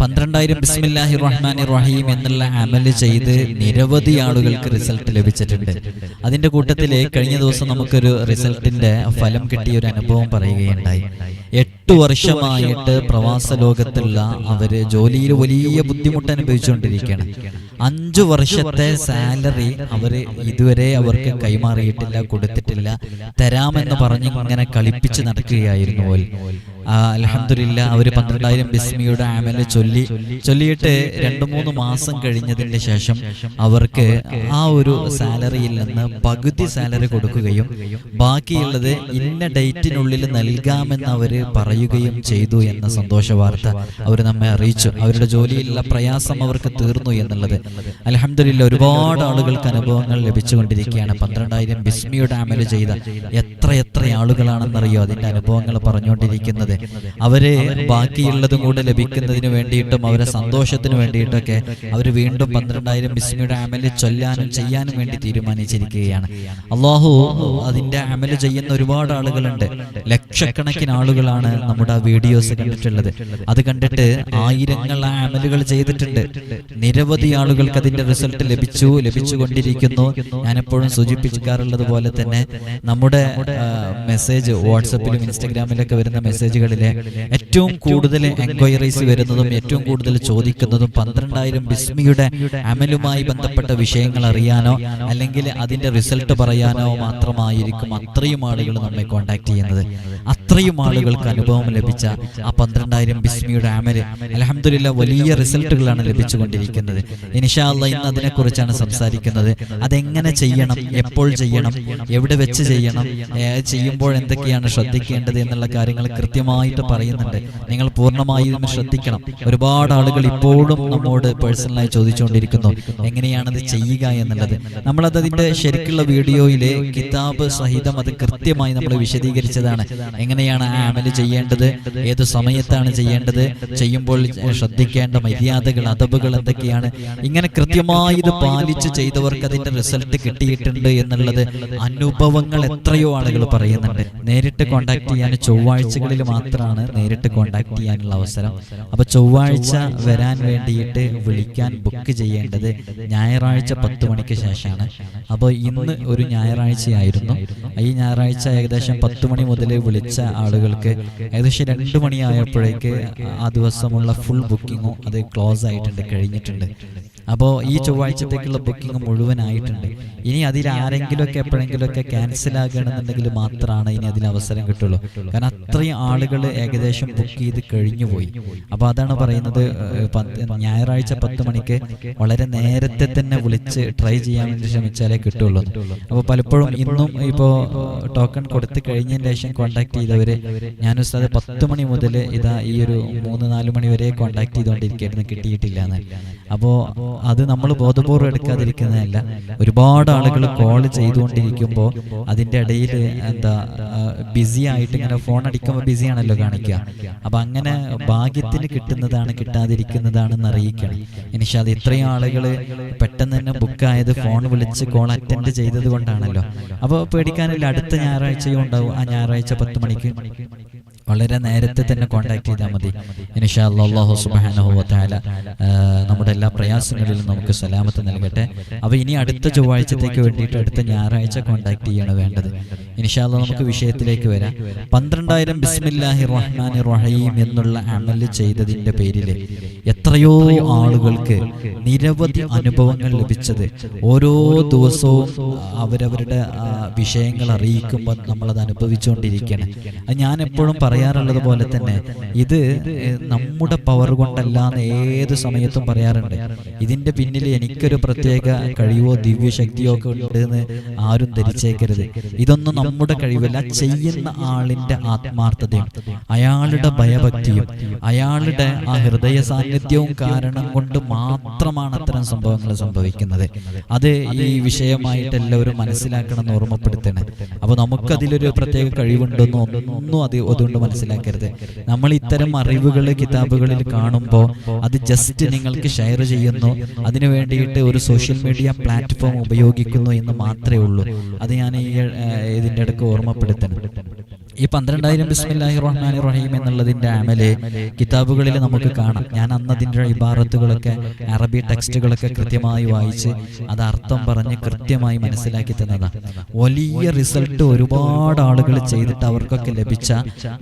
പന്ത്രണ്ടായിരം ബിസ്മില്ലാഹി റഹീം എന്നുള്ള അമൽ ചെയ്ത് നിരവധി ആളുകൾക്ക് റിസൾട്ട് ലഭിച്ചിട്ടുണ്ട്. അതിന്റെ കൂട്ടത്തിൽ കഴിഞ്ഞ ദിവസം നമുക്കൊരു റിസൾട്ടിന്റെ ഫലം കിട്ടിയ ഒരു അനുഭവം പറയുകയുണ്ടായി. എട്ട് വർഷമായിട്ട് പ്രവാസ ലോകത്തുള്ള അവർ ജോലിയിൽ വലിയ ബുദ്ധിമുട്ട് അനുഭവിച്ചുകൊണ്ടിരിക്കുകയാണ്. അഞ്ചു വർഷത്തെ സാലറി അവർ ഇതുവരെ അവർക്ക് കൈമാറിയിട്ടില്ല കൊടുത്തിട്ടില്ല. തരാമെന്ന് പറഞ്ഞ് ഇങ്ങനെ കളിപ്പിച്ച് നടക്കുകയായിരുന്നു അലഹമില്ല അവർ പന്ത്രണ്ടായിരം ബിസ്മിയുടെ ആമല ചൊല്ലി ചൊല്ലിയിട്ട് രണ്ടു മൂന്ന് മാസം കഴിഞ്ഞതിന്റെ ശേഷം അവർക്ക് ആ ഒരു സാലറിയിൽ നിന്ന് പകുതി സാലറി കൊടുക്കുകയും ബാക്കിയുള്ളത് ഇന്ന ഡേറ്റിനുള്ളിൽ നൽകാമെന്ന് അവർ പറയുകയും ചെയ്തു എന്ന സന്തോഷ വാർത്ത അവർ നമ്മെ അറിയിച്ചു. അവരുടെ ജോലിയിലുള്ള പ്രയാസം അവർക്ക് തീർന്നു എന്നുള്ളത്. അലഹമില്ല ഒരുപാട് ആളുകൾക്ക് അനുഭവങ്ങൾ ലഭിച്ചുകൊണ്ടിരിക്കുകയാണ്. പന്ത്രണ്ടായിരം ബിസ്മിയുടെ അമൽ ചെയ്ത എത്ര എത്ര ആളുകളാണെന്നറിയോ അതിന്റെ അനുഭവങ്ങൾ പറഞ്ഞുകൊണ്ടിരിക്കുന്നത്? അവർ ബാക്കിയുള്ളതും കൂടെ ലഭിക്കുന്നതിന് വേണ്ടിയിട്ടും അവരെ സന്തോഷത്തിന് വേണ്ടിയിട്ടൊക്കെ അവർ വീണ്ടും പന്ത്രണ്ടായിരം ബിസ്മിയുടെ അമൽ ചൊല്ലാനും ചെയ്യാനും വേണ്ടി തീരുമാനിച്ചിരിക്കുകയാണ്. അള്ളാഹു അതിന്റെ അമൽ ചെയ്യുന്ന ഒരുപാട് ആളുകളുണ്ട്. ലക്ഷക്കണക്കിന് ആളുകളാണ് നമ്മുടെ വീഡിയോസ് കണ്ടിട്ടുള്ളത്. അത് കണ്ടിട്ട് ആയിരങ്ങൾ ആ അമലുകൾ ചെയ്തിട്ടുണ്ട്. നിരവധി ആളുകൾക്ക് അതിന്റെ റിസൾട്ട് ലഭിച്ചു ലഭിച്ചുകൊണ്ടിരിക്കുന്നു. ഞാനെപ്പോഴും സൂചിപ്പിക്കാറുള്ളത് പോലെ തന്നെ നമ്മുടെ മെസ്സേജ് വാട്സപ്പിലും ഇൻസ്റ്റഗ്രാമിലൊക്കെ വരുന്ന മെസ്സേജുകളിലെ ഏറ്റവും കൂടുതൽ എൻക്വയറീസ് വരുന്നതും ഏറ്റവും കൂടുതൽ ചോദിക്കുന്നതും പന്ത്രണ്ടായിരം ബിസ്മിയുടെ അമലുമായി ബന്ധപ്പെട്ട വിഷയങ്ങൾ അറിയാനോ അല്ലെങ്കിൽ അതിന്റെ റിസൾട്ട് പറയാനോ മാത്രമായിരിക്കും അത്രയും ആളുകൾ നമ്മെ കോണ്ടാക്ട് ചെയ്യുന്നത്. അത്രയും ആളുകൾക്ക് അനുഭവം ലഭിച്ച ആ പന്ത്രണ്ടായിരം ബിസ്മിയുടെ അമൽ അലഹമില്ല വലിയ റിസൾട്ടുകളാണ് ലഭിച്ചുകൊണ്ടിരിക്കുന്നത്. ഇനിഷാല്ല ഇന്ന് അതിനെക്കുറിച്ചാണ് സംസാരിക്കുന്നത്. അതെങ്ങനെ ചെയ്യണം? എപ്പോൾ ചെയ്യണം? എവിടെ വെച്ച് ചെയ്യണം? ചെയ്യുമ്പോൾ എന്തൊക്കെയാണ് ശ്രദ്ധിക്കേണ്ടത് എന്നുള്ള കാര്യങ്ങൾ കൃത്യമായിട്ട് പറയുന്നുണ്ട്. നിങ്ങൾ പൂർണമായും ശ്രദ്ധിക്കണം. ഒരുപാട് ആളുകൾ ഇപ്പോഴും നമ്മോട് പേഴ്സണലായി ചോദിച്ചുകൊണ്ടിരിക്കുന്നു. എങ്ങനെയാണത് ചെയ്യുക എന്നുള്ളത്? നമ്മളത് അതിന്റെ ശരിക്കുള്ള വീഡിയോയിലെ കിതാബ് സഹിതം അത് കൃത്യമായി നമ്മൾ വിശദീകരിച്ചതാണ്. എങ്ങനെയാണ് ആ അമൽ ചെയ്യേണ്ടത്? ഏത് സമയത്താണ് ചെയ്യേണ്ടത്? ചെയ്യുമ്പോൾ ശ്രദ്ധിക്കേണ്ട മര്യാദകൾ അതബുകൾ എന്തൊക്കെയാണ്? ഇങ്ങനെ കൃത്യമായി ഇത് പാലിച്ച് ചെയ്തവർക്ക് അതിന്റെ റിസൾട്ട് കിട്ടിയിട്ടുണ്ട് എന്നുള്ളത് അനുഭവങ്ങൾ എത്രയോ ആളുകൾ പറയുന്നുണ്ട്. നേരിട്ട് കോണ്ടാക്ട് ചെയ്യാൻ ചൊവ്വാഴ്ചകളിൽ മാത്രമാണ് നേരിട്ട് കോണ്ടാക്ട് ചെയ്യാനുള്ള അവസരം. അപ്പൊ ചൊവ്വാഴ്ച വരാൻ വേണ്ടിയിട്ട് വിളിക്കാൻ ബുക്ക് ചെയ്യേണ്ടത് ഞായറാഴ്ച പത്ത് മണിക്ക് ശേഷമാണ്. അപ്പോൾ ഇന്ന് ഒരു ഞായറാഴ്ചയായിരുന്നു. ഈ ഞായറാഴ്ച ഏകദേശം പത്ത് മണി മുതൽ വിളിച്ച ആളുകൾക്ക് ഏകദേശം രണ്ട് മണിയായപ്പോഴേക്ക് ആ ദിവസമുള്ള ഫുൾ ബുക്കിങ്ങും അത് ക്ലോസ് ആയിട്ടുണ്ട് കഴിഞ്ഞിട്ടുണ്ട്. അപ്പോൾ ഈ ചൊവ്വാഴ്ചത്തേക്കുള്ള ബുക്കിംഗ് മുഴുവനായിട്ടുണ്ട്. ഇനി അതിൽ ആരെങ്കിലുമൊക്കെ എപ്പോഴെങ്കിലുമൊക്കെ ക്യാൻസൽ ആകുകയാണെന്നുണ്ടെങ്കിൽ മാത്രമാണ് ഇനി അതിന് അവസരം കിട്ടുള്ളൂ. കാരണം അത്രയും ആളുകൾ ഏകദേശം ബുക്ക് ചെയ്ത് കഴിഞ്ഞു പോയി അപ്പോൾ അതാണ് പറയുന്നത് ഞായറാഴ്ച പത്ത് മണിക്ക് വളരെ നേരത്തെ തന്നെ വിളിച്ച് ട്രൈ ചെയ്യാൻ വേണ്ടി ശ്രമിച്ചാലേ കിട്ടുള്ളൂ. അപ്പോൾ പലപ്പോഴും ഇന്നും ഇപ്പോൾ ടോക്കൺ കൊടുത്തു കഴിഞ്ഞതിന് ശേഷം കോൺടാക്ട് ചെയ്തവർ ഞാൻ ഉസ്താദ് പത്ത് മണി മുതൽ ഇതാ ഈ ഒരു മൂന്ന് നാല് മണി വരെ കോൺടാക്ട് ചെയ്തുകൊണ്ടിരിക്കുകയായിരുന്നു കിട്ടിയിട്ടില്ല എന്ന് അപ്പോൾ അത് നമ്മൾ ബോധപൂർവം എടുക്കാതിരിക്കുന്നതല്ല. ഒരുപാട് ആളുകൾ കോൾ ചെയ്തുകൊണ്ടിരിക്കുമ്പോൾ അതിന്റെ ഇടയിൽ എന്താ ബിസി ആയിട്ട് ഇങ്ങനെ ഫോൺ അടിക്കുമ്പോൾ ബിസി ആണല്ലോ കാണിക്കുക. അപ്പം അങ്ങനെ ഭാഗ്യത്തിന് കിട്ടുന്നതാണ് കിട്ടാതിരിക്കുന്നതാണെന്ന് അറിയിക്കണം. ഇനിഷാദ് ഇത്രയും ആളുകൾ പെട്ടെന്ന് തന്നെ ബുക്കായത് ഫോൺ വിളിച്ച് കോൾ അറ്റൻഡ് ചെയ്തത് കൊണ്ടാണല്ലോ. അപ്പോൾ പേടിക്കാനില്ല അടുത്ത ഞായറാഴ്ചയും ഉണ്ടാവും. ആ ഞായറാഴ്ച പത്ത് മണിക്ക്. വളരെ നേരത്തെ തന്നെ കോണ്ടാക്ട് ചെയ്താൽ മതി. ഇനിഷാ അള്ളാഹു ആ, നമ്മുടെ എല്ലാ പ്രയാസങ്ങളിലും നമുക്ക് സലാമത്ത് നൽകട്ടെ. അപ്പോൾ ഇനി അടുത്ത ചൊവ്വാഴ്ചത്തേക്ക് വേണ്ടിയിട്ട് അടുത്ത ഞായറാഴ്ച കോണ്ടാക്ട് ചെയ്യാണ് വേണ്ടത്. ഇനിഷാ അള്ളാഹ് നമുക്ക് വിഷയത്തിലേക്ക് വരാം. പന്ത്രണ്ടായിരം ബിസ്മില്ലാഹി റഹ്മാനി റഹീം എന്നുള്ള അമൽ ചെയ്തതിന്റെ പേരിൽ എത്രയോ ആളുകൾക്ക് നിരവധി അനുഭവങ്ങൾ ലഭിച്ചത്. ഓരോ ദിവസവും അവരവരുടെ വിഷയങ്ങൾ അറിയിക്കുമ്പോൾ നമ്മളത് അനുഭവിച്ചുകൊണ്ടിരിക്കുകയാണ്. അത് ഞാൻ എപ്പോഴും പറയാറുള്ളത് പോലെ തന്നെ ഇത് നമ്മുടെ പവർ കൊണ്ടല്ല എന്ന് ഏത് സമയത്തും പറയാറുണ്ട്. ഇതിന്റെ പിന്നിൽ എനിക്കൊരു പ്രത്യേക കഴിവോ ദിവ്യശക്തിയോ ഒക്കെ ഉണ്ട് എന്ന് ആരും ധരിച്ചേക്കരുത്. ഇതൊന്നും നമ്മുടെ കഴിവല്ല ചെയ്യുന്ന ആളിന്റെ ആത്മാർത്ഥതയും അയാളുടെ ഭയഭക്തിയും അയാളുടെ ആ ഹൃദയ സാന്നിധ്യവും കാരണം കൊണ്ട് മാത്രമാണ് അത്തരം സംഭവങ്ങൾ സംഭവിക്കുന്നത്. അത് ഈ വിഷയമായിട്ട് എല്ലാവരും മനസ്സിലാക്കണം എന്ന് ഓർമ്മപ്പെടുത്തണേ. അപ്പൊ നമുക്കതിലൊരു പ്രത്യേക കഴിവുണ്ടെന്നോ ഒന്നും അത് അതുകൊണ്ട് മനസ്സിലാക്കരുത്. നമ്മൾ ഇത്തരം അറിവുകൾ കിതാബുകളിൽ കാണുമ്പോൾ അത് ജസ്റ്റ് നിങ്ങൾക്ക് ഷെയർ ചെയ്യുന്നു. അതിനു വേണ്ടിയിട്ട് ഒരു സോഷ്യൽ മീഡിയ പ്ലാറ്റ്ഫോം ഉപയോഗിക്കുന്നു എന്ന് മാത്രമേ ഉള്ളൂ. അത് ഞാൻ ഈ ഇതിന്റെ ഇടയ്ക്ക് ഓർമ്മപ്പെടുത്തണം. ഈ പന്ത്രണ്ടായിരം ബിസ്മില്ലാഹി റഹ്മാൻ റഹീം എന്നുള്ളതിന്റെ അമൽ കിതാബുകളിൽ നമുക്ക് കാണാം. ഞാൻ അന്ന് അതിന്റെ ഇബാറത്തുകളൊക്കെ അറബി ടെക്സ്റ്റുകളൊക്കെ കൃത്യമായി വായിച്ച് അത് അർത്ഥം പറഞ്ഞ് കൃത്യമായി മനസ്സിലാക്കി തന്നതാണ് വലിയ റിസൾട്ട് ഒരുപാട് ആളുകൾ ചെയ്തിട്ട് അവർക്കൊക്കെ ലഭിച്ച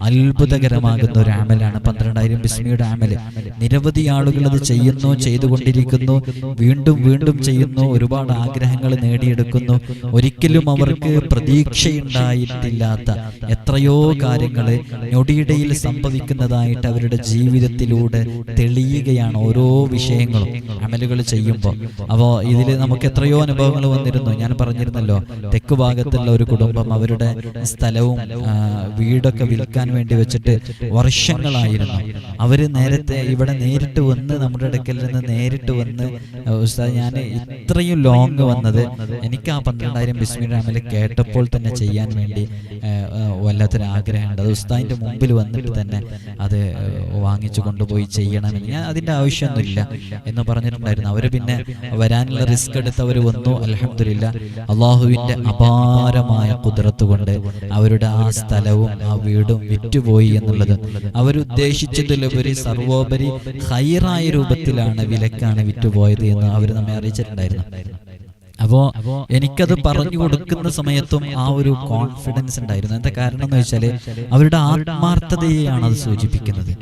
അത്ഭുതകരമാകുന്ന ഒരു അമലാണ് പന്ത്രണ്ടായിരം ബിസ്മിയുടെ അമൽ. നിരവധി ആളുകൾ അത് ചെയ്യുന്നു ചെയ്തുകൊണ്ടിരിക്കുന്നു വീണ്ടും വീണ്ടും ചെയ്യുന്നു ഒരുപാട് ആഗ്രഹങ്ങൾ നേടിയെടുക്കുന്നു. ഒരിക്കലും അവർക്ക് പ്രതീക്ഷയുണ്ടായിട്ടില്ലാത്ത എത്രയോ കാര്യങ്ങൾ ഞൊടിയിടയിൽ സംഭവിക്കുന്നതായിട്ട് അവരുടെ ജീവിതത്തിലൂടെ തെളിയുകയാണ് ഓരോ വിഷയങ്ങളും അമലുകൾ ചെയ്യുമ്പോൾ. അപ്പോൾ ഇതിൽ നമുക്ക് എത്രയോ അനുഭവങ്ങൾ വന്നിരുന്നു. ഞാൻ പറഞ്ഞിരുന്നല്ലോ തെക്ക് ഭാഗത്തുള്ള ഒരു കുടുംബം അവരുടെ സ്ഥലവും വീടൊക്കെ വിൽക്കാൻ വേണ്ടി വെച്ചിട്ട് വർഷങ്ങളായിരുന്നു. അവർ നേരത്തെ ഇവിടെ നേരിട്ട് വന്ന് നമ്മുടെ അടുക്കൽ നിന്ന് നേരിട്ട് വന്ന് ഞാൻ ഇത്രയും ലോങ് വന്നത് എനിക്ക് ആ പന്ത്രണ്ടായിരം ബിസ്മിൻ കേട്ടപ്പോൾ തന്നെ ചെയ്യാൻ വേണ്ടി ആ, വല്ലാത്തൊരു ആഗ്രഹമുണ്ട്. അത് ഉസ്താദിന്റെ മുമ്പിൽ വന്നിട്ട് തന്നെ അത് വാങ്ങിച്ചു കൊണ്ടുപോയി ചെയ്യണമെന്ന്. ഞാൻ അതിന്റെ ആവശ്യമൊന്നുമില്ല എന്ന് പറഞ്ഞിട്ടുണ്ടായിരുന്നു. അവർ പിന്നെ വരാനുള്ള റിസ്ക് എടുത്തവർ വന്നു. അലഹമില്ല അള്ളാഹുവിന്റെ അപാരമായ കുതിരത്ത് കൊണ്ട് അവരുടെ ആ സ്ഥലവും ആ വീടും വിറ്റുപോയി എന്നുള്ളത്. അവരുദ്ദേശിച്ചതിലുപരി സർവോപരി ഹൈറായ രൂപത്തിലാണ് വിലക്കാണ് വിറ്റുപോയത് എന്ന് അവർ നമ്മെ അറിയിച്ചിട്ടുണ്ടായിരുന്നു. അപ്പോ എനിക്കത് പറഞ്ഞു കൊടുക്കുന്ന സമയത്തും ആ ഒരു കോൺഫിഡൻസ് ഉണ്ടായിരുന്നു. എന്താ കാരണം എന്ന് വെച്ചാൽ അവരുടെ ആത്മാർത്ഥതയെയാണ് അത് സൂചിപ്പിക്കുന്നത്.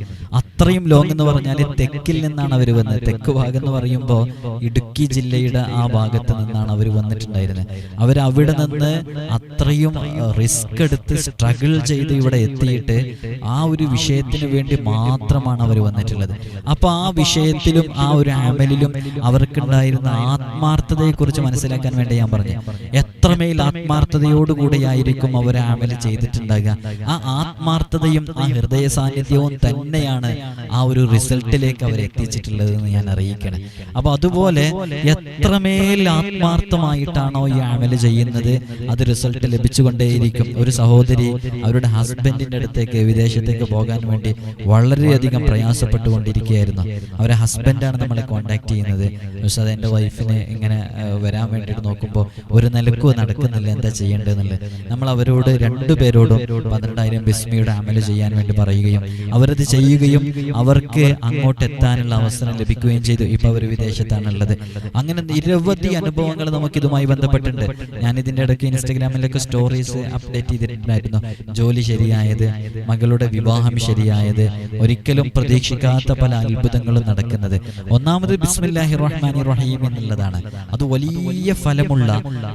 അത്രയും ലോങ് എന്ന് പറഞ്ഞാൽ തെക്കിൽ നിന്നാണ് അവർ വന്നത്. തെക്ക് ഭാഗം എന്ന് പറയുമ്പോൾ ഇടുക്കി ജില്ലയുടെ ആ ഭാഗത്ത് നിന്നാണ് അവർ വന്നിട്ടുണ്ടായിരുന്നത്. അവർ അവിടെ നിന്ന് അത്രയും റിസ്ക് എടുത്ത് സ്ട്രഗിൾ ചെയ്ത് ഇവിടെ എത്തിയിട്ട് ആ ഒരു വിഷയത്തിന് വേണ്ടി മാത്രമാണ് അവർ വന്നിട്ടുള്ളത്. അപ്പൊ ആ വിഷയത്തിലും ആ ഒരു ആമലിലും അവർക്കുണ്ടായിരുന്ന ആത്മാർത്ഥതയെക്കുറിച്ച് മനസ്സിലാക്കാൻ വേണ്ടി ഞാൻ പറഞ്ഞു. എത്രമേൽ ആത്മാർത്ഥതയോടുകൂടിയായിരിക്കും അവർ അമൽ ചെയ്തിട്ടുണ്ടാകുക. ആ ആത്മാർത്ഥതയും ആ ഹൃദയ സാന്നിധ്യവും തന്നെയാണ് ആ ഒരു റിസൾട്ടിലേക്ക് അവർ എത്തിച്ചിട്ടുള്ളത് എന്ന് ഞാൻ അറിയിക്കണം. അപ്പൊ അതുപോലെ എത്രമേൽ ആത്മാർത്ഥമായിട്ടാണോ ഈ അമൽ ചെയ്യുന്നത്? അത് റിസൾട്ട് ലഭിച്ചുകൊണ്ടേയിരിക്കും. ഒരു സഹോദരി അവരുടെ ഹസ്ബൻഡിന്റെ അടുത്തേക്ക് വിദേശത്തേക്ക് പോകാൻ വേണ്ടി വളരെയധികം പ്രയാസപ്പെട്ടുകൊണ്ടിരിക്കുകയായിരുന്നു. അവരെ ഹസ്ബൻഡാണ് നമ്മളെ കോണ്ടാക്ട് ചെയ്യുന്നത്. പക്ഷെ അത് എന്റെ വൈഫിന് ഇങ്ങനെ വരാൻ വേണ്ടിയിട്ട് നോക്കുമ്പോൾ ഒരു നിലക്കും നടക്കുന്നില്ല. എന്താ ചെയ്യേണ്ടതെന്നുള്ളത്? നമ്മൾ അവരോട് രണ്ടു പേരോടും പന്ത്രണ്ടായിരം ബിസ്മിയുടെ അമൽ ചെയ്യാൻ വേണ്ടി പറയുകയും അവരത് ചെയ്യുകയും അവർക്ക് അങ്ങോട്ട് എത്താനുള്ള അവസരം ലഭിക്കുകയും ചെയ്തു. ഇപ്പൊ അവർ വിദേശത്താണുള്ളത്. അങ്ങനെ നിരവധി അനുഭവങ്ങൾ നമുക്ക് ഇതുമായി ബന്ധപ്പെട്ടുണ്ട് ഞാൻ ഇതിന്റെ ഇടയ്ക്ക് ഇൻസ്റ്റഗ്രാമിലൊക്കെ സ്റ്റോറീസ് അപ്ഡേറ്റ് ചെയ്തിട്ടുണ്ടായിരുന്നു. ജോലി ശരിയായത് മകളുടെ വിവാഹം ശരിയായത് ഒരിക്കലും പ്രതീക്ഷിക്കാത്ത പല അത്ഭുതങ്ങളും നടക്കുന്നത്. ഒന്നാമത് ബിസ്മില്ലാഹി റഹ്മാനി റഹീം എന്നുള്ളതാണ്. അത് വലിയ ഫലമുള്ള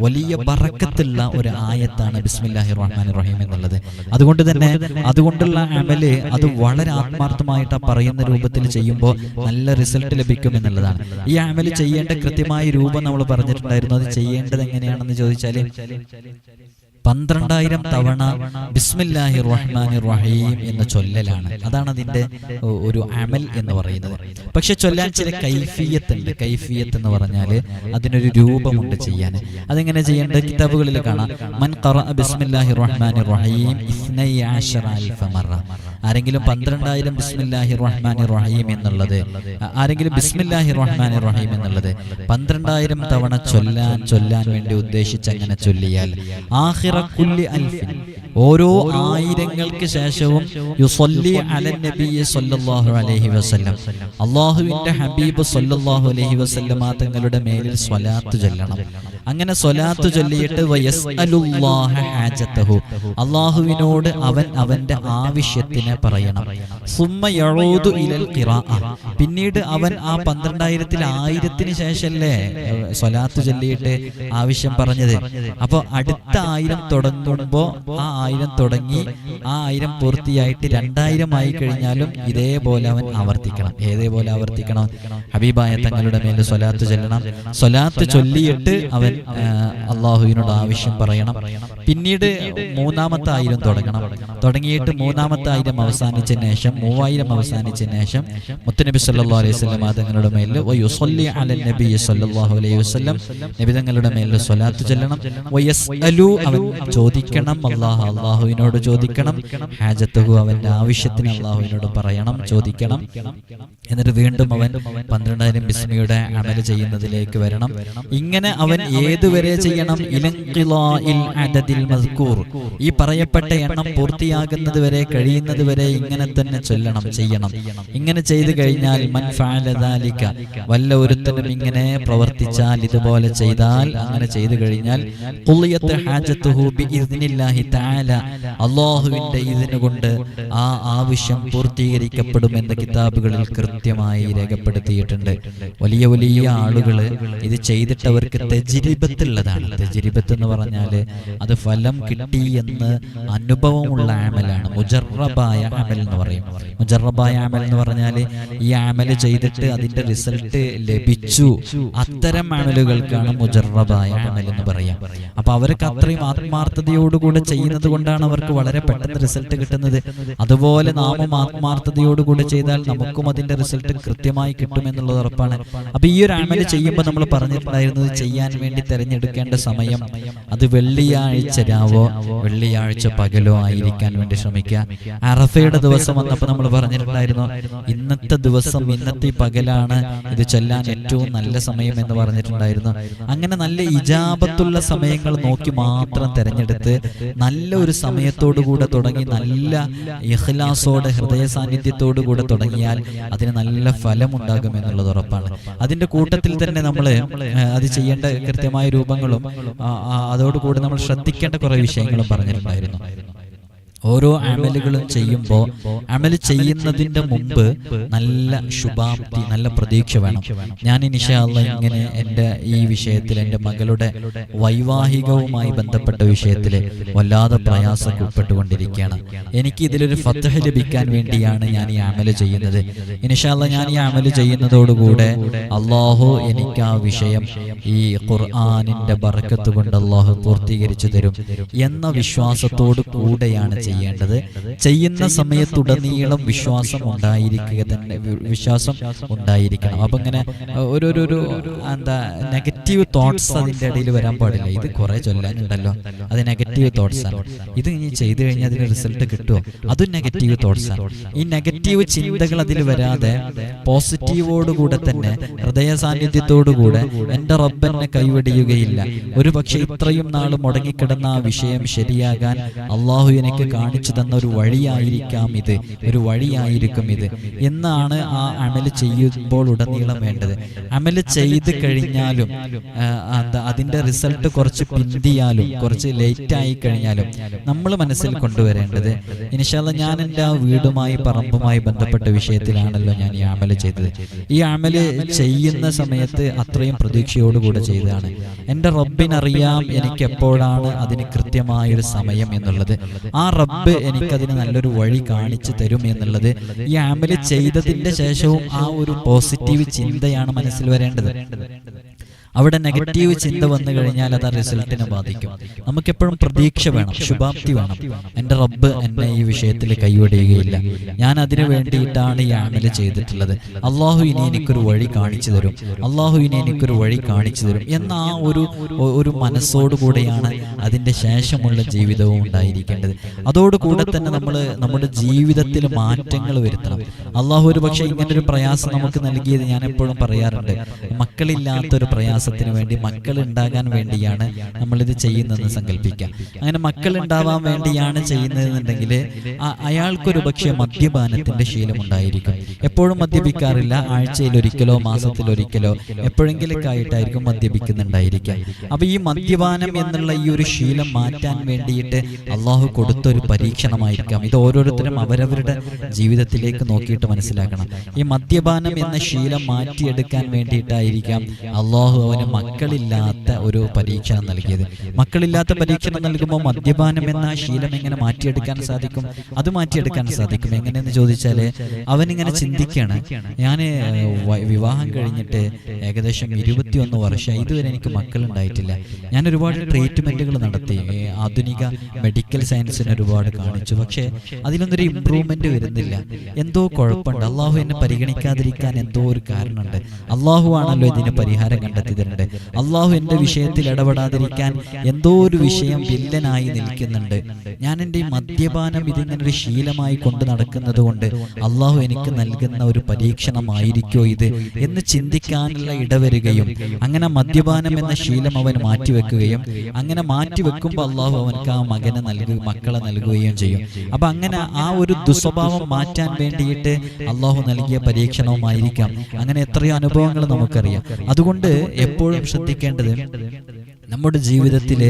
വലിയ ബറക്കത്തുള്ള ഒരു ആയത്താണ് ബിസ്മില്ലാഹി റഹ്മാൻ റഹീം എന്നുള്ളത്. അതുകൊണ്ട് തന്നെ അതുകൊണ്ടുള്ള അമൽ അത് വളരെ ആത്മാർത്ഥമായിട്ട് പറയുന്ന രൂപത്തിൽ ചെയ്യുമ്പോൾ നല്ല റിസൾട്ട് ലഭിക്കും എന്നുള്ളതാണ്. ഈ അമൽ ചെയ്യേണ്ട കൃത്യമായ രൂപം നമ്മൾ പറഞ്ഞിട്ടുണ്ടായിരുന്നു. അത് ചെയ്യേണ്ടത് എങ്ങനെയാണെന്ന് ചോദിച്ചാൽ പന്ത്രണ്ടായിരം തവണ ബിസ്മില്ലാഹി റഹ്മാനി റഹീം എന്ന ചൊല്ലലാണ്. അതാണ് അതിന്റെ ഒരു അമൽ എന്ന് പറയുന്നത്. പക്ഷെ ചൊല്ലാൻ ചില കൈഫിയത്ത് ഉണ്ട് കൈഫിയത്ത് എന്ന് പറഞ്ഞാൽ അതിനൊരു രൂപമുണ്ട് ചെയ്യാൻ. അതെങ്ങനെ ചെയ്യേണ്ടത്? കിതാബുകളിൽ കാണാം. മൻ ഖറഅ ബിസ്മില്ലാഹി റഹ്മാനി റഹീം ആരെങ്കിലും പന്ത്രണ്ടായിരം ബിസ്മില്ലാഹി റഹ്മാനി റഹീം എന്നുള്ളത്. ആരെങ്കിലും ബിസ്മില്ലാഹി റഹ്മാനി റഹീം എന്നുള്ളത്. പന്ത്രണ്ടായിരം തവണ ചൊല്ലാൻ ചൊല്ലാൻ വേണ്ടി ഉദ്ദേശിച്ച് അങ്ങനെ ചൊല്ലിയാൽ ആഹിറ കുല്ലി അൽഫിൻ. ഓരോ ആയിരങ്ങൾക്ക് ശേഷവും യുസല്ലി അലൻ നബിയെ സല്ലല്ലാഹു അലൈഹി വസല്ലം. അള്ളാഹുവിന്റെ ഹബീബ് സല്ലല്ലാഹു അലൈഹി വസല്ലമ തങ്ങളുടെ മേലിൽ സ്വലാത്ത് ചൊല്ലണം. അങ്ങനെ സ്വലാത്ത് ചൊല്ലിയിട്ട് അള്ളാഹുവിനോട് അവൻ അവന്റെ ആവശ്യത്തിനെ പറയണം. സുമ്മ യഊദു ഇലൽ പിന്നീട് അവൻ ആ പന്ത്രണ്ടായിരത്തിൽ ആയിരത്തിന് സൊലാത്ത് സ്വലാത്ത് ചൊല്ലിയിട്ട് ആവശ്യം പറഞ്ഞത്. അപ്പൊ അടുത്ത ആയിരം തുടങ്ങുമ്പോ ആ ആയിരം തുടങ്ങി ആ ആയിരം പൂർത്തിയായിട്ട് രണ്ടായിരം ആയി കഴിഞ്ഞാലും ഇതേപോലെ അവൻ ആവർത്തിക്കണം. ഏതേപോലെ ആവർത്തിക്കണം? ഹബീബായ തങ്ങളുടെ മേൽ സ്വലാത്ത് ചൊല്ലണം. സ്വലാത്ത് ചൊല്ലിയിട്ട് അവൻ അള്ളാഹുവിനോട് ആവശ്യം പറയണം. പിന്നീട് മൂന്നാമത്തെ ആയിരം തുടങ്ങണം. തുടങ്ങിയിട്ട് മൂന്നാമത്തെ ആയിരം അവസാനിച്ചതിന് ശേഷം മൂവായിരം അവസാനിച്ച ശേഷം മുത്തനബി സല്ലാ അലൈഹി വസല്ലം തങ്ങളുടെ അലൻ നബി സല്ലല്ലാഹു അലൈഹി വസല്ലം. നബി തങ്ങളുടെ മേൽ സ്വലാത്ത് ചെല്ലണം. അവൻ ചോദിക്കണം. അള്ളാഹു അള്ളാഹുവിനോട് ചോദിക്കണം. ഹാജത്തുഹു അവന്റെ ആവശ്യത്തിന് അള്ളാഹുവിനോട് പറയണം. ചോദിക്കണം. എന്നിട്ട് വീണ്ടും അവൻ പന്ത്രണ്ടായിരം ബിസ്മിയുടെ അമൽ ചെയ്യുന്നതിലേക്ക് വരണം. ഇങ്ങനെ അവൻ ഏതുവരെ ചെയ്യണം? ഇലങ്കിലാഇൽ അദദിൽ മസ്കൂർ. ഈ പറയപ്പെട്ട എണ്ണം പൂർത്തിയാകുന്നത് വരെ കഴിയുന്നത് വരെ ഇങ്ങനെ തന്നെ ചൊല്ലണം ചെയ്യണം. ഇങ്ങനെ ചെയ്തു കഴിഞ്ഞാൽ മൻ ഫഅല ദാലിക. വല്ല ഒരുത്തനും ഇങ്ങനെ പ്രവർത്തിച്ചാൽ ഇതുപോലെ ചെയ്താൽ അങ്ങനെ ചെയ്തു കഴിഞ്ഞാൽ അള്ളാഹുവിന്റെ ഹാജത്തുഹു ബിഇذനില്ലാഹി തആല. അല്ലാഹുവിന്റെ ഇതിന് കൊണ്ട് ആ ആവശ്യം പൂർത്തീകരിക്കപ്പെടുമെന്ന് കിതാബുകളിൽ കൃത്യമായി രേഖപ്പെടുത്തിയിട്ടുണ്ട്. വലിയ വലിയ ആളുകൾ ഇത് ചെയ്തിട്ട് അവർക്ക് തെജിരിബത്തുള്ളതാണ് തജരിബത്ത് എന്ന് പറഞ്ഞാൽ അത് ഫലം കിട്ടി എന്ന് അനുഭവമുള്ള ആമലാണ് മുജറബായ ആമൽ എന്ന് പറയും. മുജറബായ ആമൽ എന്ന് പറഞ്ഞാൽ ഈ ആമൽ ചെയ്തിട്ട് അതിന്റെ റിസൾട്ട് ലഭിച്ചു. അത്തരം ആമലുകൾക്കാണ് മുജറബായ ആമൽ എന്ന് പറയാം. അപ്പൊ അവർക്ക് അത്രയും ആത്മാർത്ഥതയോടുകൂടെ ചെയ്യുന്നത് കൊണ്ടാണ് അവർക്ക് വളരെ പെട്ടെന്ന് റിസൾട്ട് കിട്ടുന്നത്. അതുപോലെ നാമും ആത്മാർത്ഥതയോടുകൂടെ ചെയ്താൽ നമുക്കും അതിന്റെ റിസൾട്ട് കൃത്യമായി കിട്ടുമെന്നുള്ളത് ഉറപ്പാണ്. അപ്പൊ ഈ ഒരു ആമൽ ചെയ്യുമ്പോൾ നമ്മൾ പറഞ്ഞിട്ടുണ്ടായിരുന്നത് ചെയ്യാൻ വേണ്ടി തിരഞ്ഞെടുക്കേണ്ട സമയം. അത് വെള്ളിയാഴ്ച രാവോ? വെള്ളിയാഴ്ച പകലോ ആയിരിക്കാൻ വേണ്ടി ശ്രമിക്കുക. അറഫയുടെ ദിവസം വന്നപ്പോൾ നമ്മൾ പറഞ്ഞിട്ടുണ്ടായിരുന്നു ഇന്നത്തെ ദിവസം ഇന്നത്തെ പകലാണ്. ഇത് ചൊല്ലാൻ ഏറ്റവും നല്ല സമയം എന്ന് പറഞ്ഞിട്ടുണ്ടായിരുന്നു. അങ്ങനെ നല്ല ഇജാപത്തുള്ള സമയങ്ങൾ നോക്കി മാത്രം തിരഞ്ഞെടുത്ത് നല്ല ഒരു സമയത്തോടു കൂടെ തുടങ്ങി നല്ല ഇഹ്ലാസോടെ ഹൃദയ സാന്നിധ്യത്തോടു കൂടെ തുടങ്ങിയാൽ അതിന് നല്ല ഫലം ഉണ്ടാകും എന്നുള്ളത് ഉറപ്പാണ്. അതിന്റെ കൂട്ടത്തിൽ തന്നെ നമ്മൾ അത് ചെയ്യേണ്ട കൃത്യമായ രൂപങ്ങളും അതോടുകൂടി നമ്മൾ ശ്രദ്ധിക്കേണ്ട കുറെ വിഷയങ്ങളും പറഞ്ഞിട്ടുണ്ടായിരുന്നു. ഓരോ അമലുകളും ചെയ്യുമ്പോൾ അമൽ ചെയ്യുന്നതിന്റെ മുമ്പ് നല്ല ശുഭാപ്തി നല്ല പ്രതീക്ഷ വേണം. ഞാൻ ഇനിഷാല്ല ഇങ്ങനെ എന്റെ ഈ വിഷയത്തിൽ എന്റെ മകളുടെ വൈവാഹികവുമായി ബന്ധപ്പെട്ട വിഷയത്തിൽ വല്ലാതെ പ്രയാസം ഉൾപ്പെട്ടുകൊണ്ടിരിക്കുകയാണ്. എനിക്ക് ഇതിലൊരു ഫത്തഹ ലഭിക്കാൻ വേണ്ടിയാണ് ഞാൻ ഈ അമൽ ചെയ്യുന്നത്. ഇനിഷാല്ല ഞാൻ ഈ അമൽ ചെയ്യുന്നതോടുകൂടെ അള്ളാഹു എനിക്ക് ആ വിഷയം ഈ ഖുർആാനിന്റെ ബറക്കത്ത് കൊണ്ട് അള്ളാഹു പൂർത്തീകരിച്ചു തരും എന്ന വിശ്വാസത്തോട് കൂടെയാണ് ചെയ്യേണ്ടത് ചെയ്യുന്ന സമയത്തുടനീളം വിശ്വാസം ഉണ്ടായിരിക്കുക തന്നെ. വിശ്വാസം ഉണ്ടായിരിക്കണം. അപ്പൊ ഇങ്ങനെ ഒരു എന്താ നെഗറ്റീവ് തോട്ട്സ് അതിന്റെ ഇടയിൽ വരാൻ പാടില്ല. ഇത് കുറേ ചൊല്ലാനുണ്ടല്ലോ. അത് നെഗറ്റീവ് തോട്ട്സ് ആണ്. ഇത് ഇനി ചെയ്തു കഴിഞ്ഞാൽ അതിന് റിസൾട്ട് കിട്ടുമോ അതും നെഗറ്റീവ് തോട്ട്സ് ആണ്. ഈ നെഗറ്റീവ് ചിന്തകൾ അതിൽ വരാതെ പോസിറ്റീവോടുകൂടെ തന്നെ ഹൃദയ സാന്നിധ്യത്തോടുകൂടെ എന്റെ റബ്ബെന്നെ കൈവടിയുകയില്ല. ഒരു പക്ഷെ ഇത്രയും നാൾ മുടങ്ങിക്കിടന്ന ആ വിഷയം ശരിയാകാൻ അള്ളാഹു എനിക്ക് കാണിച്ചു തന്ന ഒരു വഴിയായിരിക്കാം ഇത്. ഒരു വഴിയായിരിക്കും ഇത്. എന്നാണ് ആ അമൽ ചെയ്യുമ്പോൾ ഉടനീളം വേണ്ടത്. അമൽ ചെയ്ത് കഴിഞ്ഞാലും അതിന്റെ റിസൾട്ട് കുറച്ച് പിന്തിയാലും കുറച്ച് ലേറ്റ് ആയി കഴിഞ്ഞാലും നമ്മൾ മനസ്സിൽ കൊണ്ടുവരേണ്ടത് ഇനിഷാല്ല ഞാൻ എന്റെ ആ വീടുമായി പറമ്പുമായി ബന്ധപ്പെട്ട വിഷയത്തിലാണല്ലോ ഞാൻ ഈ അമൽ ചെയ്തത്. ഈ അമൽ ചെയ്യുന്ന സമയത്ത് അത്രയും പ്രതീക്ഷയോടുകൂടെ ചെയ്തതാണ്. എന്റെ റബ്ബിനറിയാം എനിക്ക് എപ്പോഴാണ് അതിന് കൃത്യമായൊരു സമയം എന്നുള്ളത്. ആ റബ്ബ് എനിക്കതിന് നല്ലൊരു വഴി കാണിച്ചു തരും എന്നുള്ളത് ഈ അമൽ ചെയ്തതിന്റെ ശേഷവും ആ ഒരു പോസിറ്റീവ് ചിന്തയാണ് മനസ്സിൽ വരേണ്ടത്. അവിടെ നെഗറ്റീവ് ചിന്ത വന്നു കഴിഞ്ഞാൽ അത് ആ റിസൾട്ടിനെ ബാധിക്കും. നമുക്കെപ്പോഴും പ്രതീക്ഷ വേണം ശുഭാപ്തി വേണം. എന്റെ റബ്ബ് എന്നെ ഈ വിഷയത്തിൽ കൈവടിയുകയില്ല ഞാൻ അതിനു വേണ്ടിയിട്ടാണ് ഈ ആമൽ ചെയ്തിട്ടുള്ളത്. അള്ളാഹു ഇനി എനിക്കൊരു വഴി കാണിച്ചു തരും. അള്ളാഹു ഇനി എനിക്കൊരു വഴി കാണിച്ചു തരും. എന്ന ആ ഒരു ഒരു മനസ്സോടുകൂടെയാണ് അതിന്റെ ശേഷമുള്ള ജീവിതവും ഉണ്ടായിരിക്കേണ്ടത്. അതോടുകൂടെ തന്നെ നമ്മൾ നമ്മുടെ ജീവിതത്തിൽ മാറ്റങ്ങൾ വരുത്തണം. അള്ളാഹു ഒരു പക്ഷേ ഇങ്ങനൊരു പ്രയാസം നമുക്ക് നൽകിയത് ഞാൻ എപ്പോഴും പറയാറുണ്ട്. മക്കളില്ലാത്തൊരു പ്രയാസത്തിന് വേണ്ടി മക്കൾ ഉണ്ടാകാൻ വേണ്ടിയാണ് നമ്മളിത് ചെയ്യുന്നതെന്ന് സങ്കല്പിക്കാം. അങ്ങനെ മക്കൾ ഉണ്ടാവാൻ വേണ്ടിയാണ് ചെയ്യുന്നതെന്നുണ്ടെങ്കിൽ അയാൾക്കൊരു പക്ഷേ മദ്യപാനത്തിന്റെ ശീലം ഉണ്ടായിരിക്കും. എപ്പോഴും മദ്യപിക്കാറില്ല. ആഴ്ചയിൽ ഒരിക്കലോ മാസത്തിൽ ഒരിക്കലോ എപ്പോഴെങ്കിലൊക്കെ ആയിട്ടായിരിക്കും മദ്യപിക്കുന്നുണ്ടായിരിക്കാം. അപ്പൊ ഈ മദ്യപാനം എന്നുള്ള ഈ ഒരു ശീലം മാറ്റാൻ വേണ്ടിയിട്ട് അള്ളാഹു കൊടുത്ത ഒരു പരീക്ഷണമായിരിക്കാം. ഇത് ഓരോരുത്തരും അവരവരുടെ ജീവിതത്തിലേക്ക് നോക്കിയിട്ട് മനസ്സിലാക്കണം. ഈ മദ്യപാനം എന്ന ശീലം മാറ്റിയെടുക്കാൻ വേണ്ടിയിട്ടായിരിക്കാം അള്ളാഹു അവന് മക്കളില്ലാത്ത ഒരു പരീക്ഷണം നൽകിയത്. മക്കളില്ലാത്ത പരീക്ഷണം നൽകുമ്പോൾ മദ്യപാനം എന്ന ശീലം എങ്ങനെ മാറ്റിയെടുക്കാൻ സാധിക്കും? അത് മാറ്റിയെടുക്കാൻ സാധിക്കും. എങ്ങനെയെന്ന് ചോദിച്ചാൽ അവനിങ്ങനെ ചിന്തിക്കാണ്. ഞാൻ വിവാഹം കഴിഞ്ഞിട്ട് ഏകദേശം ഇരുപത്തിയൊന്ന് വർഷം ഇതുവരെ എനിക്ക് മക്കളുണ്ടായിട്ടില്ല. ഞാൻ ഒരുപാട് ട്രീറ്റ്മെന്റുകൾ നടത്തി. ആധുനിക മെഡിക്കൽ സയൻസിന് ഒരുപാട് കാണിച്ചു. പക്ഷേ അതിലൊന്നൊരു ഇമ്പ്രൂവ്മെന്റ് വരുന്നില്ല. എന്തോ കുഴപ്പമുണ്ട്. അള്ളാഹു എന്നെ പരിഗണിക്കാതിരിക്കാൻ എന്തോ ഒരു കാരണമുണ്ട്. അള്ളാഹു ആണല്ലോ ഇതിന് പരിഹാരം കണ്ടെത്തി തരുന്നുണ്ട് അള്ളാഹു എന്റെ വിഷയത്തിൽ ഇടപെടാതിരിക്കാൻ എന്തോ ഒരു വിഷയം വില്ലനായി നിൽക്കുന്നുണ്ട്. ഞാൻ എന്റെ മദ്യപാനം ഇതിങ്ങനെ ഒരു ശീലമായി കൊണ്ട് നടക്കുന്നത് കൊണ്ട് അള്ളാഹു എനിക്ക് നൽകുന്ന ഒരു പരീക്ഷണമായിരിക്കോ ഇത് എന്ന് ചിന്തിക്കാനുള്ള ഇടവരുകയും അങ്ങനെ മദ്യപാനം എന്ന ശീലം അവൻ മാറ്റിവെക്കുകയും അങ്ങനെ മാറ്റിവെക്കുമ്പോൾ അള്ളാഹു അവനക്ക് ആ മകനെ നൽകുക മക്കളെ നൽകുകയും ചെയ്യും. അപ്പൊ അങ്ങനെ ആ ഒരു ദുസ്വഭാവം മാറ്റാൻ വേണ്ടിയിട്ട് അള്ളാഹു നൽകിയ പരീക്ഷണവുമായിരിക്കാം. അങ്ങനെ എത്രയോ അനുഭവങ്ങൾ നമുക്കറിയാം. അതുകൊണ്ട് എപ്പോഴും ശ്രദ്ധിക്കേണ്ടത് നമ്മുടെ ജീവിതത്തിൽ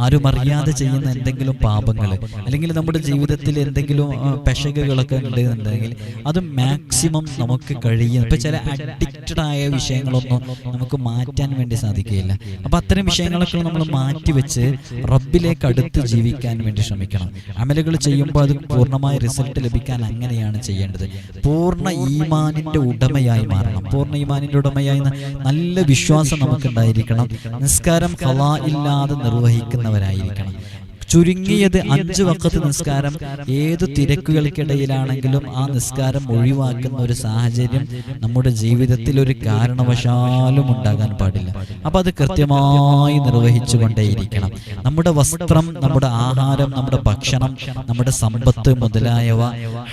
ആരും അറിയാതെ ചെയ്യുന്ന എന്തെങ്കിലും പാപങ്ങൾ അല്ലെങ്കിൽ നമ്മുടെ ജീവിതത്തിൽ എന്തെങ്കിലും പെശകുകളൊക്കെ ഉണ്ടെന്നുണ്ടെങ്കിൽ അത് മാക്സിമം നമുക്ക് കഴിയും. ഇപ്പം ചില അഡിക്റ്റഡ് ആയ വിഷയങ്ങളൊന്നും നമുക്ക് മാറ്റാൻ വേണ്ടി സാധിക്കുകയില്ല. അപ്പം അത്തരം വിഷയങ്ങളൊക്കെ നമ്മൾ മാറ്റിവെച്ച് റബ്ബിലേക്ക് അടുത്ത് ജീവിക്കാൻ വേണ്ടി ശ്രമിക്കണം. അമലുകൾ ചെയ്യുമ്പോൾ അത് പൂർണമായ റിസൾട്ട് ലഭിക്കാൻ അങ്ങനെയാണ് ചെയ്യേണ്ടത്. പൂർണ ഈമാനിന്റെ ഉടമയായി മാറണം. പൂർണ ഈമാനിന്റെ ഉടമയായി നല്ല വിശ്വാസം നമുക്കുണ്ടായിരിക്കണം. നിസ്കാരം കലാ ഇല്ലാതെ നിർവഹിക്കുന്നവരായിരിക്കണം. ചുരുങ്ങിയത് അഞ്ചു വക്കത്ത് നിസ്കാരം. ഏത് തിരക്കുകൾക്കിടയിലാണെങ്കിലും ആ നിസ്കാരം ഒഴിവാക്കുന്ന ഒരു സാഹചര്യം നമ്മുടെ ജീവിതത്തിൽ ഒരു കാരണവശാലും ഉണ്ടാകാൻ പാടില്ല. അപ്പൊ അത് കൃത്യമായി നിർവഹിച്ചു കൊണ്ടേയിരിക്കണം. നമ്മുടെ വസ്ത്രം നമ്മുടെ ആഹാരം നമ്മുടെ ഭക്ഷണം നമ്മുടെ സമ്പത്ത് മുതലായവ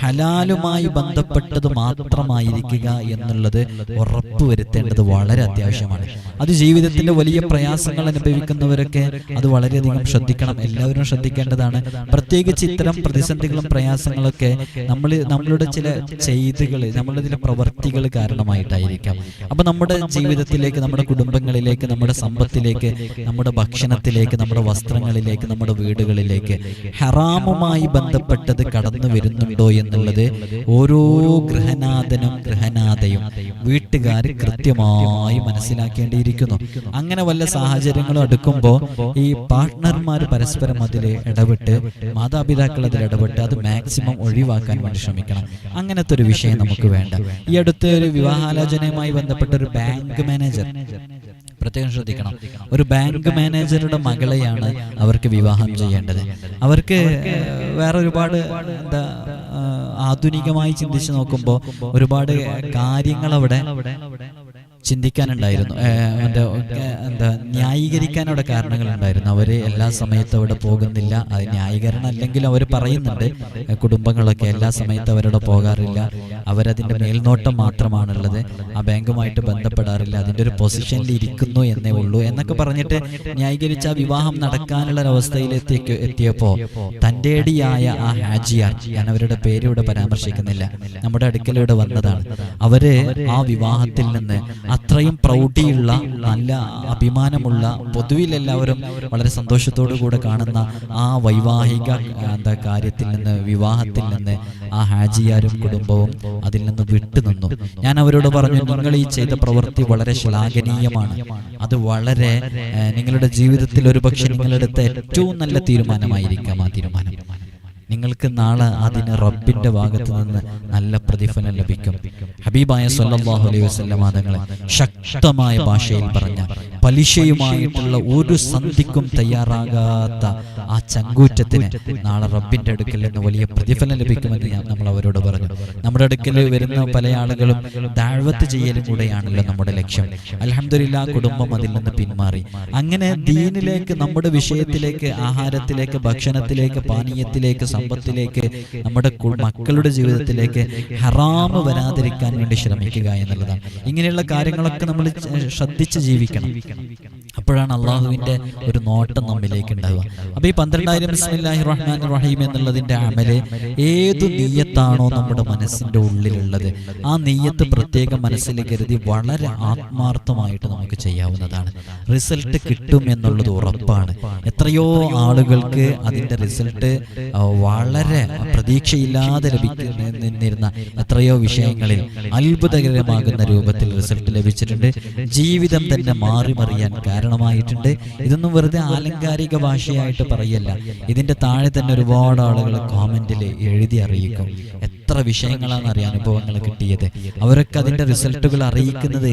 ഹലാലുമായി ബന്ധപ്പെട്ടത് മാത്രമായിരിക്കുക എന്നുള്ളത് ഉറപ്പുവരുത്തേണ്ടത് വളരെ അത്യാവശ്യമാണ്. അത് ജീവിതത്തിന്റെ വലിയ പ്രയാസങ്ങൾ അനുഭവിക്കുന്നവരൊക്കെ അത് വളരെയധികം ശ്രദ്ധിക്കണം. എല്ലാവരും ശ്രദ്ധിക്കേണ്ടതാണ്. പ്രത്യേകിച്ച് ഇത്തരം പ്രതിസന്ധികളും പ്രയാസങ്ങളൊക്കെ നമ്മൾ നമ്മളുടെ ചില ചെയ്തുകൾ നമ്മളുടെ ചില പ്രവൃത്തികൾ കാരണമായിട്ടായിരിക്കാം. അപ്പൊ നമ്മുടെ ജീവിതത്തിലേക്ക് നമ്മുടെ കുടുംബങ്ങളിലേക്ക് നമ്മുടെ സമ്പത്തിലേക്ക് നമ്മുടെ ഭക്ഷണത്തിലേക്ക് നമ്മുടെ വസ്ത്രങ്ങളിലേക്ക് നമ്മുടെ വീടുകളിലേക്ക് ഹറാമുമായി ബന്ധപ്പെട്ടത് കടന്നു വരുന്നുണ്ടോ എന്നുള്ളത് ഓരോ ഗ്രഹനാഥനും ഗ്രഹനാഥയും വീട്ടുകാർ കൃത്യമായി മനസ്സിലാക്കേണ്ടിയിരിക്കുന്നു. അങ്ങനെ വല്ല സാഹചര്യങ്ങളും അടുക്കുമ്പോൾ ഈ പാർട്ട്ണർമാർ പരസ്പരം അതിൽ ഇടപെട്ട് മാതാപിതാക്കൾ അതിൽ ഇടപെട്ട് അത് മാക്സിമം ഒഴിവാക്കാൻ വേണ്ടി ശ്രമിക്കണം. അങ്ങനത്തെ ഒരു വിഷയം നമുക്ക് വേണ്ട. ഈ അടുത്ത് ഒരു വിവാഹാലോചനയുമായി ബന്ധപ്പെട്ട ഒരു ബാങ്ക് മാനേജർ പ്രത്യേകം ശ്രദ്ധിക്കണം. ഒരു ബാങ്ക് മാനേജറുടെ മകളെയാണ് അവർക്ക് വിവാഹം ചെയ്യേണ്ടത്. അവർക്ക് വേറെ ഒരുപാട് എന്താ ആധുനികമായി ചിന്തിച്ച് നോക്കുമ്പോൾ ഒരുപാട് കാര്യങ്ങൾ അവിടെ ചിന്തിക്കാനുണ്ടായിരുന്നു. അവന്റെ എന്താ ന്യായീകരിക്കാൻ അവിടെ കാരണങ്ങളുണ്ടായിരുന്നു. അവർ എല്ലാ സമയത്തും അവിടെ പോകുന്നില്ല. അത് ന്യായീകരണം അല്ലെങ്കിൽ അവർ പറയുന്നുണ്ട്. കുടുംബങ്ങളൊക്കെ എല്ലാ സമയത്തും അവരവിടെ പോകാറില്ല. അവരതിന്റെ മേൽനോട്ടം മാത്രമാണുള്ളത്. ആ ബാങ്കുമായിട്ട് ബന്ധപ്പെടാറില്ല. അതിന്റെ ഒരു പൊസിഷനിൽ ഇരിക്കുന്നു എന്നേ ഉള്ളൂ. എന്നൊക്കെ പറഞ്ഞിട്ട് ന്യായീകരിച്ച ആ വിവാഹം നടക്കാനുള്ള ഒരവസ്ഥയിൽ അവസ്ഥയിലെത്തി എത്തിയപ്പോ തന്റെടിയായ ആ ഹാജിയാർ ഞാൻ അവരുടെ പേര് ഇവിടെ പരാമർശിക്കുന്നില്ല. നമ്മുടെ അടുക്കൽ ഇവിടെ വന്നതാണ്. അവർ ആ വിവാഹത്തിൽ നിന്ന് അത്രയും പ്രൗഢിയുള്ള നല്ല അഭിമാനമുള്ള പൊതുവിൽ എല്ലാവരും വളരെ സന്തോഷത്തോടു കൂടെ കാണുന്ന ആ വൈവാഹിക എന്താ കാര്യത്തിൽ നിന്ന് വിവാഹത്തിൽ നിന്ന് ആ ഹാജിയാരും കുടുംബവും അതിൽ നിന്ന് വിട്ടുനിന്നു. ഞാൻ അവരോട് പറഞ്ഞു നിങ്ങൾ ഈ ചെയ്ത പ്രവൃത്തി വളരെ ശ്ലാഘനീയമാണ്. അത് വളരെ നിങ്ങളുടെ ജീവിതത്തിൽ ഒരു പക്ഷേ നിങ്ങളെടുത്ത ഏറ്റവും നല്ല തീരുമാനമായിരിക്കാം ആ തീരുമാനം. നിങ്ങൾക്ക് നാളെ അതിന് റബ്ബിന്റെ ഭാഗത്ത് നിന്ന് നല്ല പ്രതിഫലം ലഭിക്കും. ഹബീബായ സല്ലല്ലാഹു അലൈഹി വസ്ലം തങ്ങളെ ശക്തമായ ഭാഷയിൽ പറഞ്ഞ പലിശയുമായിട്ടുള്ള ഒരു സന്ധിക്കും തയ്യാറാകാത്ത ആ ചങ്കൂറ്റത്തിന് നാളെ റബ്ബിന്റെ അടുക്കൽ നിന്ന് വലിയ പ്രതിഫലം ലഭിക്കുമെന്ന് ഞാൻ നമ്മൾ അവരോട് പറഞ്ഞു. നമ്മുടെ അടുക്കൽ വരുന്ന പല ആളുകളും ദാഴ്വത്ത് ചെയ്യലും കൂടെയാണല്ലോ നമ്മുടെ ലക്ഷ്യം. അലഹമില്ല കുടുംബം അതിൽ നിന്ന് പിന്മാറി. അങ്ങനെ ദീനിലേക്ക് നമ്മുടെ വിഷയത്തിലേക്ക് ആഹാരത്തിലേക്ക് ഭക്ഷണത്തിലേക്ക് പാനീയത്തിലേക്ക് സമ്പത്തിലേക്ക് നമ്മുടെ മക്കളുടെ ജീവിതത്തിലേക്ക് ഹറാമ് വരാതിരിക്കാൻ വേണ്ടി ശ്രമിക്കുക എന്നുള്ളതാണ്. ഇങ്ങനെയുള്ള കാര്യങ്ങളൊക്കെ നമ്മൾ ശ്രദ്ധിച്ച് ജീവിക്കണം. അപ്പോഴാണ് അള്ളാഹുവിന്റെ ഒരു നോട്ടം നമ്മിലേക്ക് ഉണ്ടാവുക. അപ്പൊ ഈ പന്ത്രണ്ടായിരം റഹ്മാൻ റഹീം എന്നുള്ളതിന്റെ അമൽ ഏതു നീയത്താണോ നമ്മുടെ മനസ്സിന്റെ ഉള്ളിലുള്ളത് ആ നീയത്ത് പ്രത്യേകം മനസ്സിൽ കരുതി വളരെ ആത്മാർത്ഥമായിട്ട് നമുക്ക് ചെയ്യാവുന്നതാണ്. റിസൾട്ട് കിട്ടും എന്നുള്ളത് ഉറപ്പാണ്. എത്രയോ ആളുകൾക്ക് അതിന്റെ റിസൾട്ട് വളരെ പ്രതീക്ഷയില്ലാതെ ലഭിക്കുന്ന എത്രയോ വിഷയങ്ങളിൽ അത്ഭുതകരമാകുന്ന രൂപത്തിൽ റിസൾട്ട് ലഭിച്ചിട്ടുണ്ട്. ജീവിതം തന്നെ മാറി മറിയാൻ കാരണമായിട്ടുണ്ട്. ഇതൊന്നും വെറുതെ ആലങ്കാരിക ഭാഷയായിട്ട് പറയല്ല. ഇതിന്റെ താഴെ തന്നെ ഒരുപാട് ആളുകൾ കോമന്റിൽ എഴുതി അറിയിക്കും. എത്ര വിഷയങ്ങളാണ് അറിയാൻ അനുഭവങ്ങൾ കിട്ടിയത്? അവരൊക്കെ അതിന്റെ റിസൾട്ടുകൾ അറിയിക്കുന്നത്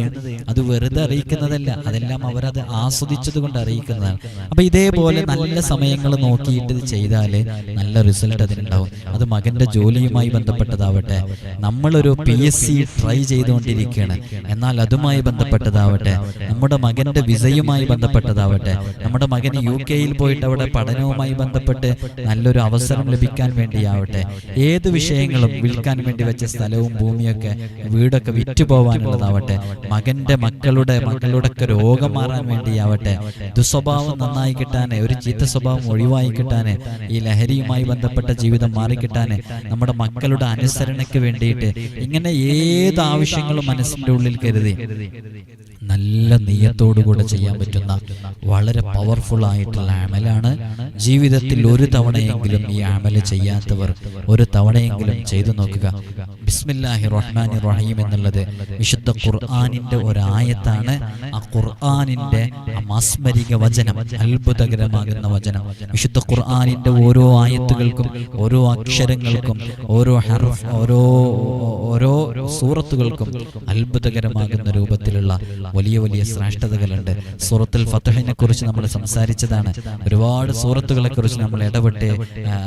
അത് വെറുതെ അറിയിക്കുന്നതല്ല അതെല്ലാം അവരത് ആസ്വദിച്ചത് കൊണ്ട് അറിയിക്കുന്നതാണ്. അപ്പൊ ഇതേപോലെ നല്ല സമയങ്ങൾ നോക്കിയിട്ട് ഇത് ചെയ്താൽ നല്ല റിസൾട്ട് അതിനുണ്ടാവും. അത് മകന്റെ ജോലിയുമായി ബന്ധപ്പെട്ടതാവട്ടെ. നമ്മളൊരു പി എസ് സി ട്രൈ ചെയ്തുകൊണ്ടിരിക്കുകയാണ്. എന്നാൽ അതുമായി ബന്ധപ്പെട്ടതാവട്ടെ. നമ്മുടെ മകന്റെ വിസയുമായി ബന്ധപ്പെട്ടതാവട്ടെ. നമ്മുടെ മകന് യു കെയിൽ പോയിട്ട് അവിടെ പഠനവുമായി ബന്ധപ്പെട്ട് നല്ലൊരു അവസരം ലഭിക്കാൻ വേണ്ടിയാവട്ടെ. ഏത് വിഷയങ്ങളും വിൽക്കാൻ വേണ്ടി വെച്ച സ്ഥലവും ഭൂമിയൊക്കെ വീടൊക്കെ വിറ്റു പോവാനുള്ളതാവട്ടെ. മകന്റെ മക്കളുടെ മക്കളുടെ ഒക്കെ രോഗം മാറാൻ വേണ്ടിയാവട്ടെ. ദുസ്വഭാവം നന്നായി കിട്ടാനെ ഒരു ചീത്ത സ്വഭാവം ഒഴിവായി കിട്ടാന് ഈ ലഹരിയുമായി ബന്ധപ്പെട്ട ജീവിതം മാറിക്കിട്ടാന് നമ്മുടെ മക്കളുടെ അനുസരണയ്ക്ക് വേണ്ടിയിട്ട് ഇങ്ങനെ ഏത് ആവശ്യങ്ങളും മനസ്സിന്റെ ഉള്ളിൽ കരുതി. നല്ല നെയ്യത്തോടുകൂടെ ചെയ്യാൻ പറ്റുന്ന വളരെ പവർഫുൾ ആയിട്ടുള്ള അമലാണ്. ജീവിതത്തിൽ ഒരു തവണയെങ്കിലും ഈ അമൽ ചെയ്യാത്തവർ ഒരു തവണയെങ്കിലും ചെയ്തു നോക്കുക. ബിസ്മില്ലാഹി റഹ്മാനി റഹീം എന്നുള്ളത് വിശുദ്ധ ഖുർആാനിന്റെ ഒരായത്താണ്. ആ ഖുർആാനിന്റെ മസ്മരിക വചനം അത്ഭുതകരമാകുന്ന വചനം. വിശുദ്ധ ഖുർആാനിന്റെ ഓരോ ആയത്തുകൾക്കും ഓരോ അക്ഷരങ്ങൾക്കും ഓരോ ഹർഫ് ഓരോ ഓരോ സൂറത്തുകൾക്കും അത്ഭുതകരമാകുന്ന രൂപത്തിലുള്ള വലിയ വലിയ ശ്രേഷ്ഠതകളുണ്ട്. സൂറത്തുൽ ഫത്തഹിനെ കുറിച്ച് നമ്മൾ സംസാരിച്ചതാണ്. ഒരുപാട് സൂറത്തുകളെ കുറിച്ച് നമ്മൾ ഇടപെട്ട്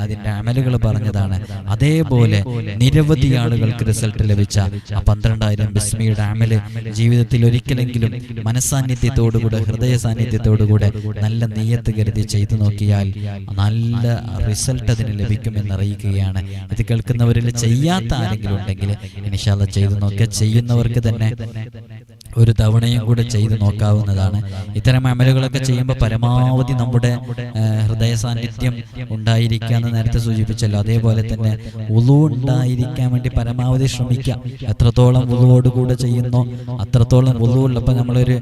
അതിന്റെ അമലുകൾ പറഞ്ഞതാണ്. അതേപോലെ നിരവധി ആളുകൾക്ക് റിസൾട്ട് ലഭിച്ച ആ പന്ത്രണ്ടായിരം ബിസ്മിയുടെ അമൽ ജീവിതത്തിൽ ഒരിക്കലെങ്കിലും മനസാന്നിധ്യത്തോടുകൂടെ ഹൃദയ സാന്നിധ്യത്തോടുകൂടെ നല്ല നെയ്യത്ത് കരുതി ചെയ്തു നോക്കിയാൽ നല്ല റിസൾട്ട് അതിന് ലഭിക്കുമെന്ന് അറിയിക്കുകയാണ് ഇത് കേൾക്കുന്നവരിൽ ചെയ്യാത്ത ആരെങ്കിലും ഉണ്ടെങ്കിൽ ഇനിഷാല്ല ചെയ്തു നോക്കുക ചെയ്യുന്നവർക്ക് തന്നെ ഒരു തവണയും കൂടെ ചെയ്തു നോക്കാവുന്നതാണ്. ഇത്തരം അമലുകളൊക്കെ ചെയ്യുമ്പോൾ പരമാവധി നമ്മുടെ ഹൃദയ സാന്നിധ്യം ഉണ്ടായിരിക്കുക എന്ന് നേരത്തെ സൂചിപ്പിച്ചല്ലോ. അതേപോലെ തന്നെ ഉളു ഉണ്ടായിരിക്കാൻ വേണ്ടി പരമാവധി ശ്രമിക്കാം എത്രത്തോളം ഉളുവോടുകൂടെ ചെയ്യുന്നു അത്രത്തോളം ഉളുവുള്ളപ്പോൾ നമ്മളൊരു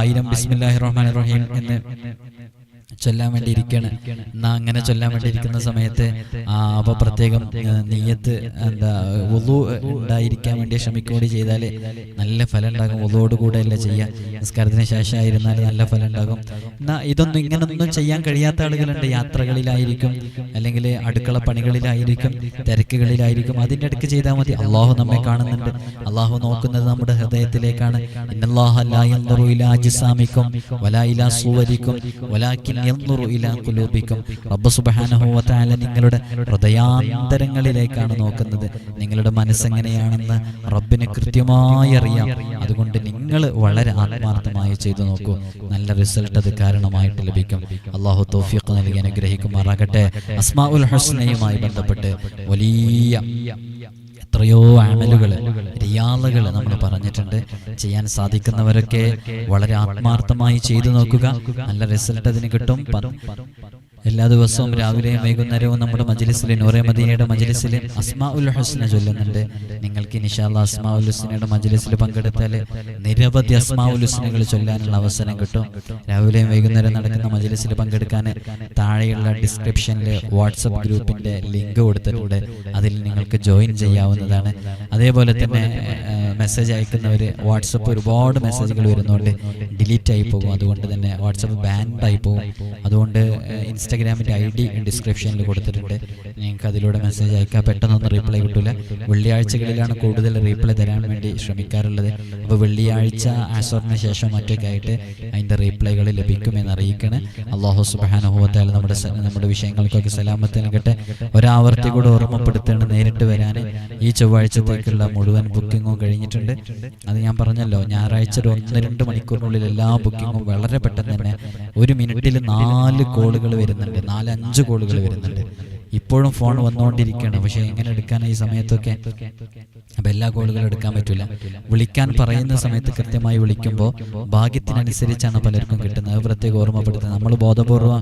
ആയിരം ബിസ്മില്ലാഹി റഹ്മാൻ റഹീം എന്ന് ചൊല്ലാൻ വേണ്ടി ഇരിക്കുകയാണ് എന്നാ അങ്ങനെ ചൊല്ലാൻ വേണ്ടി ഇരിക്കുന്ന സമയത്ത് ആ അവ പ്രത്യേകം നെയ്യത്ത് എന്താ ഉളു ഉണ്ടായിരിക്കാൻ വേണ്ടി ശ്രമിക്കൂടി ചെയ്താൽ നല്ല ഫലം ഉണ്ടാകും ഉളുവോട് കൂടെ അല്ല ചെയ്യുക? നിസ്കാരത്തിന് ശേഷം ആയിരുന്നാൽ നല്ല ഫലം ഉണ്ടാകും എന്നാ ഇതൊന്നും ഇങ്ങനൊന്നും ചെയ്യാൻ കഴിയാത്ത ആളുകളുണ്ട്. യാത്രകളിലായിരിക്കും അല്ലെങ്കിൽ അടുക്കള പണികളിലായിരിക്കും തിരക്കുകളിലായിരിക്കും. അതിന്റെ ഇടയ്ക്ക് ചെയ്താൽ മതി. അള്ളാഹു നമ്മെ കാണുന്നുണ്ട്. അള്ളാഹു നോക്കുന്നത് നമ്മുടെ ഹൃദയത്തിലേക്കാണ്. ഇന്നല്ലാഹ ലാ യൻദുറു ഇലാ അജ്സാമിക്കും വലാ ഇലാ സുവരിക്കും വലാകിൻ റബ്ബ് നിങ്ങളുടെ ഹൃദയാന്തരങ്ങളിലേക്കാണ് നോക്കുന്നത്. നിങ്ങളുടെ മനസ്സെങ്ങനെയാണെന്ന് റബ്ബിന് കൃത്യമായി അറിയാം അതുകൊണ്ട് നിങ്ങൾ വളരെ ആത്മാർത്ഥമായി ചെയ്തു നോക്കൂ. നല്ല റിസൾട്ട് അത് കാരണമായിട്ട് ലഭിക്കും. അള്ളാഹു തൗഫീഖ് നൽകി അനുഗ്രഹിക്കുമാറാകട്ടെ. അസ്മാ ഉൽ ഹുസ്നയുമായി ബന്ധപ്പെട്ട് വലിയ എത്രയോ അമലുകൾ റിയാളുകൾ നമ്മൾ പറഞ്ഞിട്ടുണ്ട്. ചെയ്യാൻ സാധിക്കുന്നവരൊക്കെ വളരെ ആത്മാർത്ഥമായി ചെയ്തു നോക്കുക. നല്ല റിസൾട്ട് അതിന് കിട്ടും. എല്ലാ ദിവസവും രാവിലെയും വൈകുന്നേരവും നമ്മുടെ മജലിസിലെ നൂറെ മദീനയുടെ മജലിസിലെ അസ്മാ ഉൽ ഹുസ്ന ചൊല്ലുന്നുണ്ട്. നിങ്ങൾക്ക് ഇൻഷാല്ല അസ്മാ ഉൽ ഹുസ്നയുടെ മജലിസിൽ പങ്കെടുത്താൽ നിരവധി അസ്മാ ഉൽ ഹുസ്നകൾ ചൊല്ലാനുള്ള അവസരം കിട്ടും. രാവിലെയും വൈകുന്നേരം നടക്കുന്ന മജലിസിൽ പങ്കെടുക്കാൻ താഴെയുള്ള ഡിസ്ക്രിപ്ഷനിൽ വാട്സപ്പ് ഗ്രൂപ്പിന്റെ ലിങ്ക് കൊടുത്തിട്ടുണ്ട്. അതിൽ നിങ്ങൾക്ക് ജോയിൻ ചെയ്യാവുന്നതാണ്. അതേപോലെ തന്നെ മെസ്സേജ് അയക്കുന്നവർ വാട്സപ്പ് ഒരുപാട് മെസ്സേജുകൾ വരുന്നുണ്ട്. ഡിലീറ്റ് ആയി പോകും. അതുകൊണ്ട് തന്നെ വാട്സപ്പ് ബാൻഡ് ആയി പോകും. അതുകൊണ്ട് ഇൻസ്റ്റാഗ്രാമിന്റെ ഐ ഡി ഡിസ്ക്രിപ്ഷനിൽ കൊടുത്തിട്ടുണ്ട്. നിങ്ങൾക്ക് അതിലൂടെ മെസ്സേജ് അയക്കാം. പെട്ടെന്നൊന്നും റീപ്ലൈ കിട്ടില്ല വെള്ളിയാഴ്ചകളിലാണ് കൂടുതൽ റീപ്ലൈ തരാൻ വേണ്ടി ശ്രമിക്കാറുള്ളത്. അപ്പോൾ വെള്ളിയാഴ്ച ആസറിന് ശേഷം മറ്റൊക്കെ ആയിട്ട് അതിന്റെ റീപ്ലൈകൾ ലഭിക്കുമെന്ന് അറിയിക്കണം. അള്ളാഹു സുബാനുഭവത്താൽ നമ്മുടെ നമ്മുടെ വിഷയങ്ങൾക്കൊക്കെ സലാമത്ത് നൽകട്ടെ. ഒരാവർത്തി കൂടെ ഓർമ്മപ്പെടുത്തേണ്ട നേരിട്ട് വരാൻ ഈ ചൊവ്വാഴ്ചത്തേക്കുള്ള മുഴുവൻ ബുക്കിങ്ങും കഴിഞ്ഞിട്ടുണ്ട്. അത് ഞാൻ പറഞ്ഞല്ലോ ഞായറാഴ്ച ഒരു ഒന്ന് രണ്ട് മണിക്കൂറിനുള്ളിൽ എല്ലാ ബുക്കിങ്ങും വളരെ പെട്ടെന്ന് തന്നെ ഒരു മിനിറ്റിൽ നാല് കോളുകൾ വരുന്നുണ്ട്. നാല് അഞ്ച് കോളുകൾ വരുന്നുണ്ട്. ഇപ്പോഴും ഫോൺ വന്നുകൊണ്ടിരിക്കുകയാണ്. പക്ഷെ എങ്ങനെ എടുക്കാനാണ് ഈ സമയത്തൊക്കെ അപ്പൊ എല്ലാ കോളുകളും എടുക്കാൻ പറ്റില്ല. വിളിക്കാൻ പറയുന്ന സമയത്ത് കൃത്യമായി വിളിക്കുമ്പോൾ ഭാഗ്യത്തിനനുസരിച്ചാണ് പലർക്കും കിട്ടുന്നത്. പ്രത്യേകം ഓർമ്മപ്പെടുത്തുന്നത്. നമ്മൾ ബോധപൂർവം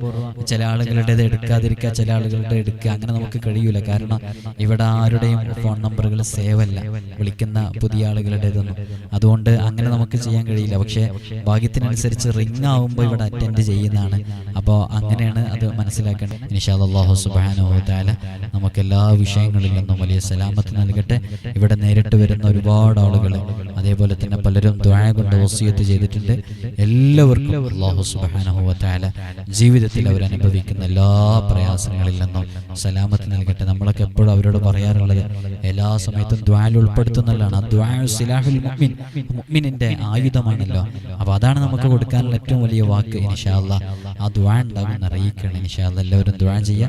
ചില ആളുകളുടേത് എടുക്കാതിരിക്കുക ചില ആളുകളുടെ എടുക്കുക അങ്ങനെ നമുക്ക് കഴിയൂല. കാരണം ഇവിടെ ആരുടെയും ഫോൺ നമ്പറുകൾ സേവ് അല്ല. വിളിക്കുന്ന പുതിയ ആളുകളുടേതൊന്നും അതുകൊണ്ട് അങ്ങനെ നമുക്ക് ചെയ്യാൻ കഴിയില്ല. പക്ഷേ ഭാഗ്യത്തിനനുസരിച്ച് റിംഗ് ആവുമ്പോൾ ഇവിടെ അറ്റൻഡ് ചെയ്യുന്നതാണ്. അപ്പോൾ അങ്ങനെയാണ് അത് മനസ്സിലാക്കേണ്ടത്. ഇൻഷാ അള്ളാഹു സുബ്ഹാനഹു വ തആല നമുക്ക് എല്ലാ വിഷയങ്ങളിൽ നിന്നും വലിയ സലാമത്ത് നൽകട്ടെ. ഇവിടെ നേരിട്ട് വരുന്ന ഒരുപാട് ആളുകൾ അതേപോലെ തന്നെ പലരും ദ്വായ കൊണ്ട് വസിയത്ത് ചെയ്തിട്ടുണ്ട്. എല്ലാവർക്കും അള്ളാഹു സുബ്ഹാനഹു താല ജീവിതത്തിൽ അവരനുഭവിക്കുന്ന എല്ലാ പ്രയാസങ്ങളിൽ നിന്നും സലാമത്ത് നൽകട്ടെ. നമ്മളൊക്കെ എപ്പോഴും അവരോട് പറയാറുള്ളത് എല്ലാ സമയത്തും ദ്വാൽ ഉൾപ്പെടുത്തുന്നതാണ്. മുഅ്മിനിന്റെ ആയുധമാണല്ലോ. അപ്പോൾ അതാണ് നമുക്ക് കൊടുക്കാനുള്ള ഏറ്റവും വലിയ വാക്ക് ഇൻഷാല്ല ആ ദ്വാൻ ഉണ്ടാകുമെന്ന് അറിയിക്കണം ഇൻഷാല്ല എല്ലാവരും ദ്വാ ചെയ്യുക.